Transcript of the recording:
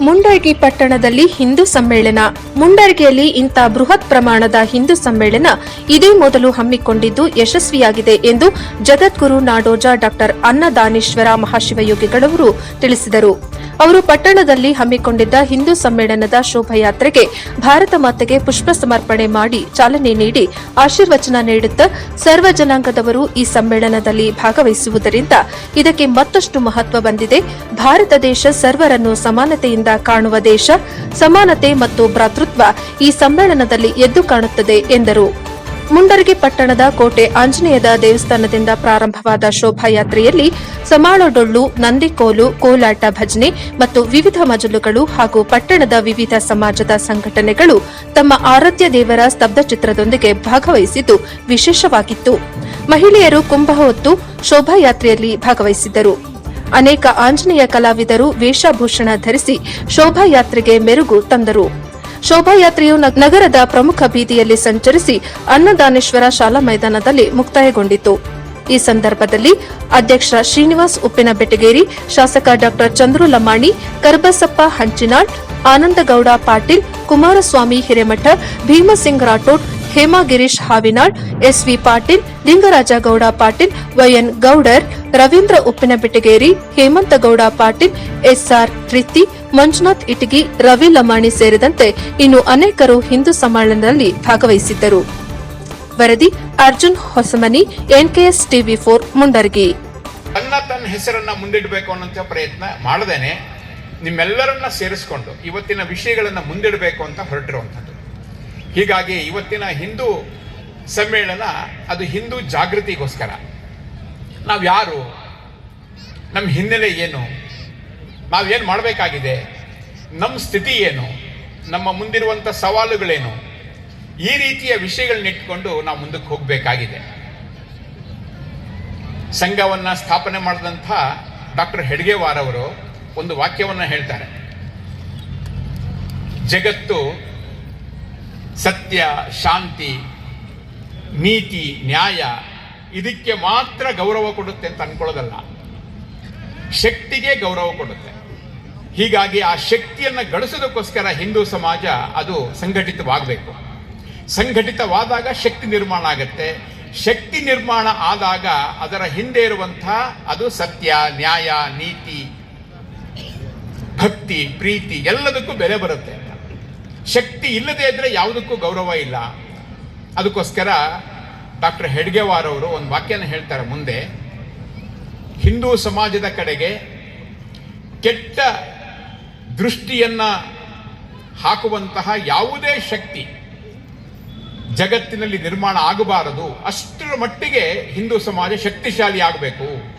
ಮುಂಡರ್ಗಿ ಪಟ್ಟಣದಲ್ಲಿ ಹಿಂದೂ ಸಮ್ಮೇಳನ. ಮುಂಡರ್ಗಿಯಲ್ಲಿ ಇಂಥ ಬೃಹತ್ ಪ್ರಮಾಣದ ಹಿಂದೂ ಸಮ್ಮೇಳನ ಇದೇ ಮೊದಲು ಹಮ್ಮಿಕೊಂಡಿದ್ದು ಯಶಸ್ವಿಯಾಗಿದೆ ಎಂದು ಜಗದ್ಗುರು ನಾಡೋಜ ಡಾಕ್ಟರ್ ಅನ್ನದಾನೇಶ್ವರ ಮಹಾಶಿವಯೋಗಿಗಳವರು ತಿಳಿಸಿದರು. ಅವರು ಪಟ್ಟಣದಲ್ಲಿ ಹಮ್ಮಿಕೊಂಡಿದ್ದ ಹಿಂದೂ ಸಮ್ಮೇಳನದ ಶೋಭಾಯಾತ್ರೆಗೆ ಭಾರತ ಮಾತೆಗೆ ಪುಷ್ಪ ಸಮರ್ಪಣೆ ಮಾಡಿ ಚಾಲನೆ ನೀಡಿ ಆಶೀರ್ವಚನ ನೀಡುತ್ತಾ ಸರ್ವ ಜನಾಂಗದವರು ಈ ಸಮ್ಮೇಳನದಲ್ಲಿ ಭಾಗವಹಿಸುವುದರಿಂದ ಇದಕ್ಕೆ ಮತ್ತಷ್ಟು ಮಹತ್ವ ಬಂದಿದೆ. ಭಾರತ ದೇಶ ಸರ್ವರನ್ನು ಸಮಾನತೆಯಿಂದ ಕಾಣುವ ದೇಶ, ಸಮಾನತೆ ಮತ್ತು ಭ್ರಾತೃತ್ವ ಈ ಸಮ್ಮೇಳನದಲ್ಲಿ ಎದ್ದು ಕಾಣುತ್ತದೆ ಎಂದರು. ಮುಂಡರಗಿ ಪಟ್ಟಣದ ಕೋಟೆ ಆಂಜನೇಯದ ದೇವಸ್ಥಾನದಿಂದ ಪ್ರಾರಂಭವಾದ ಶೋಭಾಯಾತ್ರೆಯಲ್ಲಿ ಸಮಾಳಡೊಳ್ಳು, ನಂದಿಕೋಲು, ಕೋಲಾಟ ಭಜನೆ ಮತ್ತು ವಿವಿಧ ಮಜಲುಗಳು ಹಾಗೂ ಪಟ್ಟಣದ ವಿವಿಧ ಸಮಾಜದ ಸಂಘಟನೆಗಳು ತಮ್ಮ ಆರಾಧ್ಯ ದೇವರ ಸ್ತಬ್ಧ ಚಿತ್ರದೊಂದಿಗೆ ಭಾಗವಹಿಸಿದ್ದು ವಿಶೇಷವಾಗಿತ್ತು. ಮಹಿಳೆಯರು ಕುಂಭ ಹೊತ್ತು ಶೋಭಾಯಾತ್ರೆಯಲ್ಲಿ ಭಾಗವಹಿಸಿದ್ದರು. ಅನೇಕ ಆಂಜನೇಯ ಕಲಾವಿದರು ವೇಷಭೂಷಣ ಧರಿಸಿ ಶೋಭಾಯಾತ್ರೆಗೆ ಮೆರುಗು ತಂದರು. ಶೋಭಾಯಾತ್ರೆಯು ನಗ್- ನಗರದ ಪ್ರಮುಖ ಬೀದಿಯಲ್ಲಿ ಸಂಚರಿಸಿ ಅನ್ನದಾನೇಶ್ವರ ಶಾಲಾ ಮೈದಾನದಲ್ಲಿ ಮುಕ್ತಾಯಗೊಂಡಿತು. ಈ ಸಂದರ್ಭದಲ್ಲಿ ಅಧ್ಯಕ್ಷ ಶ್ರೀನಿವಾಸ್ ಉಪ್ಪಿನ ಬೆಟಗೇರಿ ಶಾಸಕ ಡಾ Chandru Lamani, Karabasappa Hanchinal, Anandagouda Patil, Kumaraswamy Hiremath, Bhimsingh Rathod Hema Girish Havinal, S V Patil Lingarajagouda Patil Y N Goudar, Ravindra Uppin Hemanta Hemantagouda Patil, S R Preeti Manjunath Itagi, Ravi Lamani ಸೇರಿದಂತೆ ಇನ್ನು ಅನೇಕರು ಹಿಂದೂ ಸಮ್ಮೇಳನದಲ್ಲಿ ಭಾಗವಹಿಸಿದ್ದರು. ವರದಿ Arjun Hosamani, N K S TV four, Mundargi. ತನ್ನ ತನ್ನ ಹೆಸರನ್ನ ಮುಂದಿಡಬೇಕು ಅನ್ನೋ ಪ್ರಯತ್ನ ಮಾಡದೇನೆ. ನಿಮ್ಮೆಲ್ಲರನ್ನ ಸೇರಿಸ್ಕೊಂಡು ಇವತ್ತಿನ ವಿಷಯಗಳನ್ನ ಮುಂದಿಡಬೇಕು ಅಂತ ಹೊರಟಿರುವಂಥದ್ದು ಹೀಗಾಗಿ ಇವತ್ತಿನ ಹಿಂದೂ ಸಮ್ಮೇಳನ ಅದು ಹಿಂದೂ ಜಾಗೃತಿಗೋಸ್ಕರ. ನಾವು ಯಾರು? ನಮ್ಮ ಹಿನ್ನೆಲೆ ಏನು? ನಾವೇನು ಮಾಡಬೇಕಾಗಿದೆ? ನಮ್ಮ ಸ್ಥಿತಿ ಏನು? ನಮ್ಮ ಮುಂದಿರುವಂಥ ಸವಾಲುಗಳೇನು? ಈ ರೀತಿಯ ವಿಷಯಗಳನ್ನ ಇಟ್ಕೊಂಡು ನಾವು ಮುಂದಕ್ಕೆ ಹೋಗಬೇಕಾಗಿದೆ. ಸಂಘವನ್ನು ಸ್ಥಾಪನೆ ಮಾಡಿದಂಥ ಡಾಕ್ಟರ್ ಹೆಡ್ಗೇವಾರ್ ಅವರು ಒಂದು ವಾಕ್ಯವನ್ನು ಹೇಳ್ತಾರೆ. ಜಗತ್ತು ಸತ್ಯ, ಶಾಂತಿ, ನೀತಿ, ನ್ಯಾಯ, ಇದಕ್ಕೆ ಮಾತ್ರ ಗೌರವ ಕೊಡುತ್ತೆ ಅಂತ ಅನ್ಕೊಳ್ಳೋದಲ್ಲ. ಶಕ್ತಿಗೆ ಗೌರವ ಕೊಡುತ್ತೆ. ಹೀಗಾಗಿ ಆ ಶಕ್ತಿಯನ್ನು ಗಳಿಸೋದಕ್ಕೋಸ್ಕರ ಹಿಂದೂ ಸಮಾಜ ಅದು ಸಂಘಟಿತವಾಗಬೇಕು. ಸಂಘಟಿತವಾದಾಗ ಶಕ್ತಿ ನಿರ್ಮಾಣ ಆಗುತ್ತೆ. ಶಕ್ತಿ ನಿರ್ಮಾಣ ಆದಾಗ ಅದರ ಹಿಂದೆ ಇರುವಂಥ ಅದು ಸತ್ಯ, ನ್ಯಾಯ, ನೀತಿ, ಭಕ್ತಿ, ಪ್ರೀತಿ ಎಲ್ಲದಕ್ಕೂ ಬೆಲೆ ಬರುತ್ತೆ. ಶಕ್ತಿ ಇಲ್ಲದೆ ಇದ್ರೆ ಯಾವುದಕ್ಕೂ ಗೌರವ ಇಲ್ಲ. ಅದಕ್ಕೋಸ್ಕರ ಡಾಕ್ಟರ್ ಹೆಡ್ಗೆವಾರ್ ಅವರು ಒಂದು ವಾಕ್ಯನ ಹೇಳ್ತಾರೆ ಮುಂದೆ. ಹಿಂದೂ ಸಮಾಜದ ಕಡೆಗೆ ಕೆಟ್ಟ ದೃಷ್ಟಿಯನ್ನ ಹಾಕುವಂತಹ ಯಾವುದೇ ಶಕ್ತಿ ಜಗತ್ತಿನಲ್ಲಿ ನಿರ್ಮಾಣ ಆಗಬಾರದು. ಅಷ್ಟರ ಮಟ್ಟಿಗೆ ಹಿಂದೂ ಸಮಾಜ ಶಕ್ತಿಶಾಲಿ ಆಗಬೇಕು.